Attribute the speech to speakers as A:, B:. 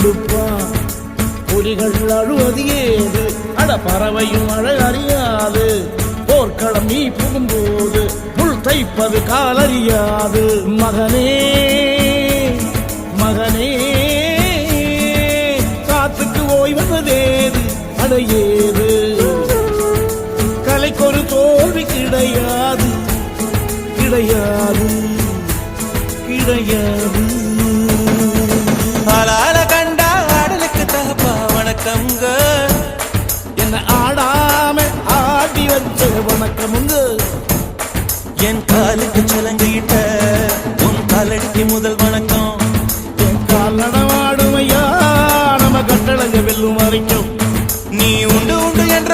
A: கொடுப்பா கொடுப்பான். புலிகள் அழுவது ஏது? அட பறவையும் அழ அறியாது. போர்க்களம் நீ புகும்போது புல் தைப்பது காலறியாது. மகனே மகனே காத்துக்கு ஓய்வதேது அடையேது கலைக்கொரு தோல்வி கிடையாது. கிடையாது. கிடையாது. என்ன ஆடாம ஆடி வச்ச உனக்கு முந்து
B: என் காலுக்கு சலங்கிட்ட உன் காலடிக்கு முதல் வணக்கம்.
A: என் கால் நடமாடுமையா நம்ம கட்டளங்க வெல்லும் வரைக்கும்.
B: நீ உண்டு உண்டு என்ற